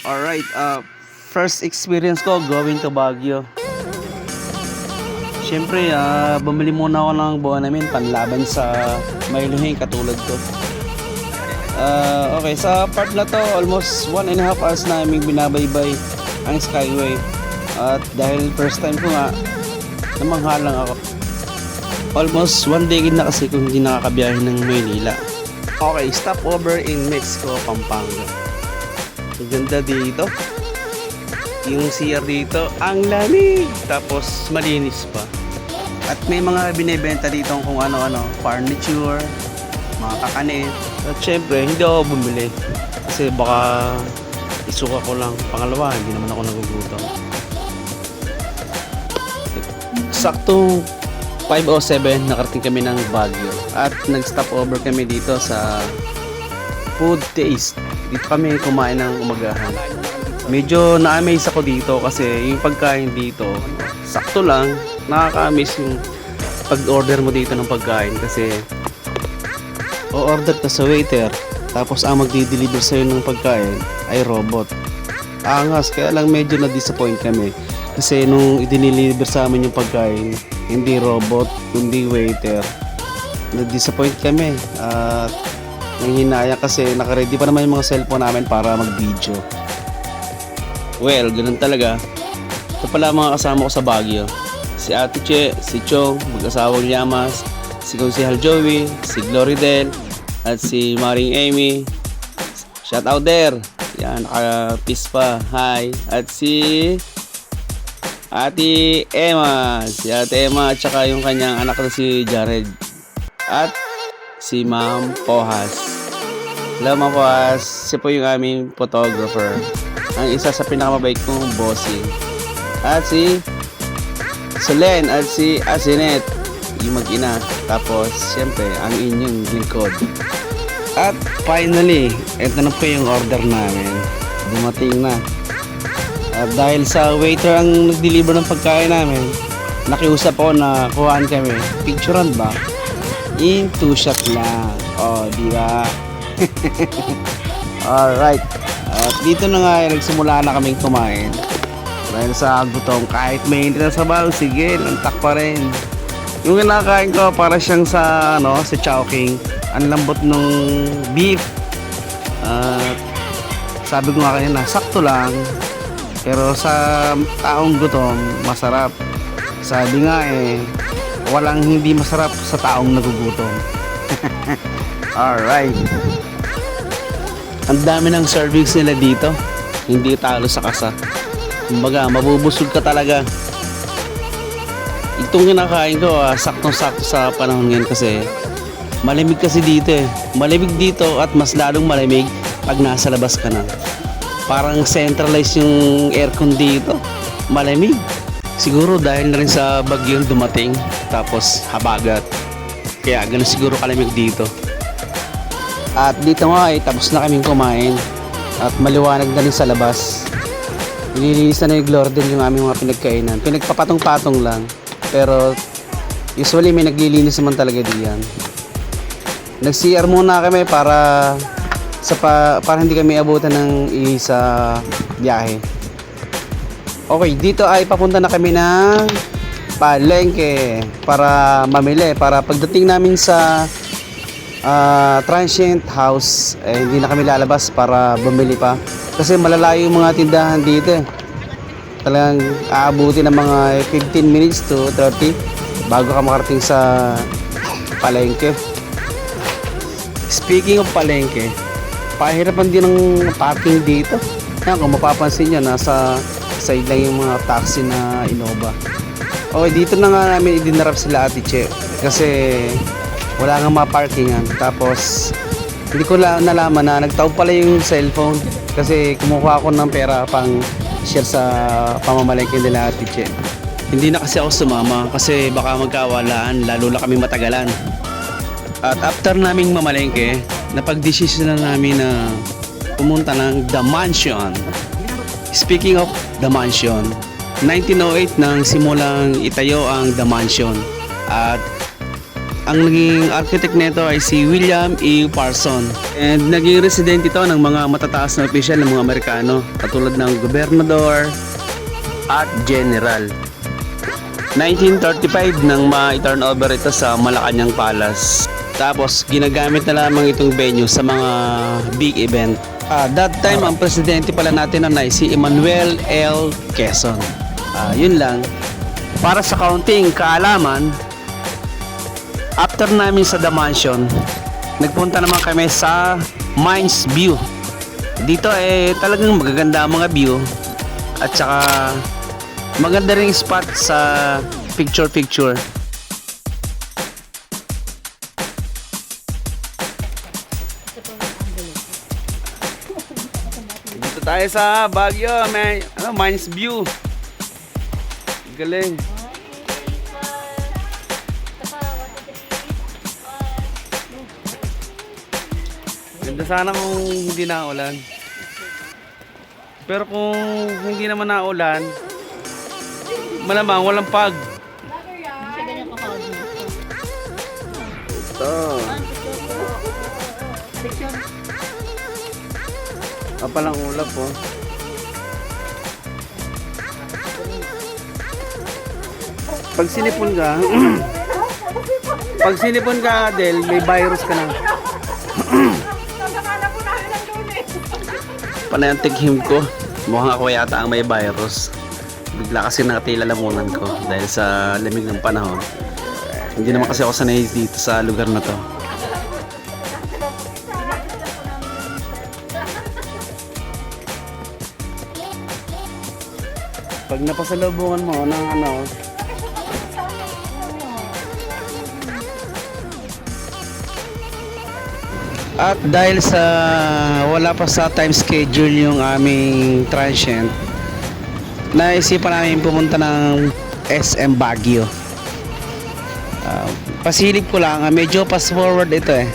Alright, uh, first experience ko going to Baguio. Siyempre, ah, bumili muna ako ng buwan namin panlaban sa Mailuhing katulad ko. Ah, okay, sa part na to, almost one and a half hours namin binabaybay ang Skyway. At dahil first time ko nga, namanghalang ako. Almost one decade na kasi kung hindi nakakabiyahe ng Maynila. Okay, stopover in Mexico, Pampanga. Ang dito. Yung CR dito, ang lamig. Tapos malinis pa. At may mga binibenta dito kung ano-ano, furniture, mga kakanin. At syempre, hindi ako bumili. Kasi baka isuka ko lang. Pangalawa, hindi naman ako nagugutom. Sakto 5.07, nakarating kami ng Baguio. At nag-stop over kami dito sa Food Taste. Dito kami kumain ng umagahan. Medyo na-amaze ako dito kasi yung pagkain dito, sakto lang, nakaka-amaze yung pag-order mo dito ng pagkain kasi o-order ka sa waiter tapos ang magdi-deliver sa'yo ng pagkain ay robot. Angas, kaya lang medyo na-disappoint kami kasi nung i-deliver sa amin yung pagkain, hindi robot, kundi waiter. Na-disappoint kami at nanghinaya kasi nakaready pa naman yung mga cellphone namin para mag-video. Well, ganun talaga. Ito pala mga kasama ko sa Baguio. Si Ate Che, si Chong, mag-asawang Llamas, si Konsehal Joey, si Gloridel, at si Maring Amy. Shout out there! Yan, naka-peace pa. Hi! At si Ate Emma. Si Ate Emma at saka yung kanyang anak na si Jared. At si Ma'am Pohas. Hello Ma'am Pohas. Siya po yung aming photographer. Ang isa sa pinakamabait kong bossing. At si Solen at si Asinet. Yung mag-ina. Tapos, siyempre, ang inyong lingkod. At finally, ito na po yung order namin. Dumating na. At dahil sa waiter ang nag-deliver ng pagkain namin, nakiusap ako na kuhaan kami. Picturean ba? In two shot lang. O, di ba? Alright. At dito na nga, eh, nagsimula na kaming kumain. Dahil sa gutom, kahit may hindi na sabaw, sige, lantak pa rin. Yung kinakain ko, para siyang sa, ano, sa Chowking. Ang lambot nung beef. At sabi ko nga kanina, sakto lang. Pero sa taong gutom, masarap. Sabi nga eh, walang hindi masarap sa taong nagugutom. Alright. Ang dami ng servings nila dito. Hindi talo sa kasa. Kumbaga, mabubusog ka talaga. Itong kinakain ko, ah, saktong-sakto sa panahon ngayon kasi malamig kasi dito eh. Malamig dito at mas lalong malamig pag nasa labas ka na. Parang centralized yung aircon dito. Malamig. Siguro dahil na rin sa bagyong dumating tapos habagat. Kaya ganun siguro kalamig dito. At dito nga ay tapos na kaming kumain at maliwanag na rin sa labas. Nililinis na ni Glorden yung aming mga pinagkainan. Pinagpapatong-patong lang. Pero usually may naglilinis naman talaga diyan. Nag-CR muna kami para sa pa, para hindi kami abutan ng isa biyahe. Okay, dito ay papunta na kami ng palengke para mamili para pagdating namin sa ah, transient house eh, hindi na kami lalabas para bumili pa. Kasi malalayo yung mga tindahan dito eh. talagang aabuti ng mga 15 minutes to 30 bago ka makarating sa palengke. Speaking of palengke pahirapan din ng parking dito. Yan kung mapapansin nyo nasa side lang yung mga taxi na Innova okay dito na nga namin idinarap sila ate Che kasi wala nga ma-parkingan. Tapos, hindi ko lang nalaman na nagtaob pala yung cellphone kasi kumukuha ako ng pera pang share sa pamamalengke nila Ate Che. Hindi na kasi ako sumama kasi baka magkawalaan lalo na kami matagalan. At after naming mamalengke, napag-desisyon na namin na pumunta ng The Mansion. Speaking of The Mansion, 1908 nang simulang itayo ang The Mansion. At ang naging architect nito ay si William E. Parson. And naging resident ito ng mga matataas na opisyal ng mga Amerikano, katulad ng gobernador at general. 1935 nang ma-turn over ito sa Malacanang Palace. Tapos ginagamit na lamang itong venue sa mga big event. Ah, that time ang presidente pala natin na si Emmanuel L. Quezon. Ah, yun lang. Para sa kaunting kaalaman, after namin sa The Mansion, nagpunta naman kami sa Mines View. Dito eh talagang magaganda ang mga view at saka maganda ring spot sa picture picture. Tayo sa Baguio, may ano, Mines View. Galing. Ganda sana kung hindi na ulan. Pero kung hindi naman na ulan, malamang walang pag. Ito. Picture. Kapalang ulap po. Pag sinipon ka, pag sinipon ka, Adel, may virus ka na. Panay ang tighim ko. Mukhang ako yata ang may virus. Bigla kasi nakatila lamunan ko dahil sa lamig ng panahon. Hindi naman kasi ako sanay dito sa lugar na to. Pag napasalubungan mo ng ano, At dahil sa wala pa sa time schedule yung aming transient, naisipan namin pumunta ng SM Baguio. Ah, pasilip ko lang, ah, medyo fast forward ito eh.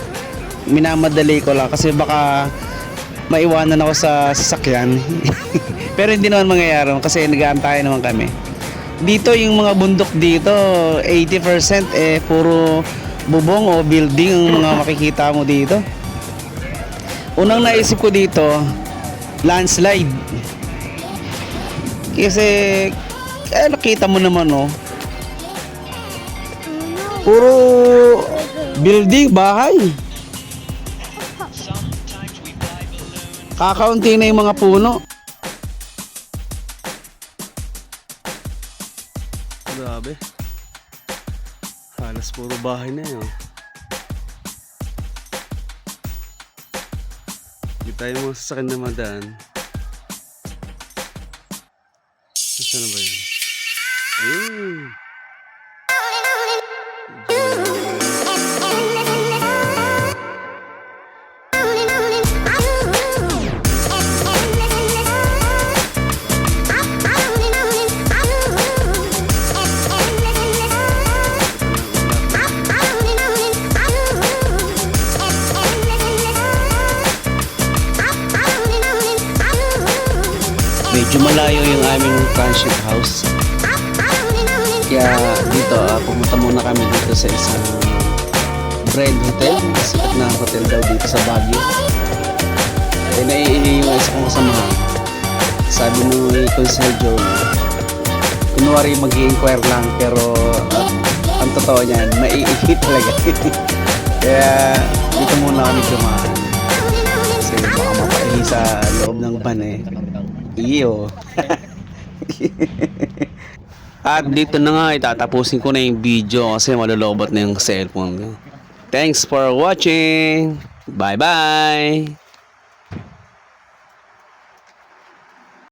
Minamadali ko lang kasi baka maiwanan ako sa sasakyan. Pero hindi naman mangyayari kasi nag-aantay naman kami. Dito yung mga bundok dito, 80% eh puro bubong o building ang mga makikita mo dito. Unang naisip ko dito, landslide. Kasi, eh, nakita mo naman, oh. Puro building, bahay. Kakaunti na yung mga puno. Grabe. Halos puro bahay na yun. Hindi tayo mga sasakyan na madaan. Medyo malayo yung aming transient house. Kaya dito, ah, pumunta muna kami dito sa isang Brand Hotel. Sikat na hotel daw dito sa Baguio. Eh, naiihi yung isa kong kasamahan. Sabi nung Consel Joe, kunwari mag-inquire lang, pero ah, ang totoo niyan, maiihi talaga. Kaya dito muna kami dumaan. Mapaihi sa loob ng van eh. Iyo. At dito na nga, itatapusin ko na yung video kasi malulobot na yung cellphone ko. Thanks for watching. Bye-bye.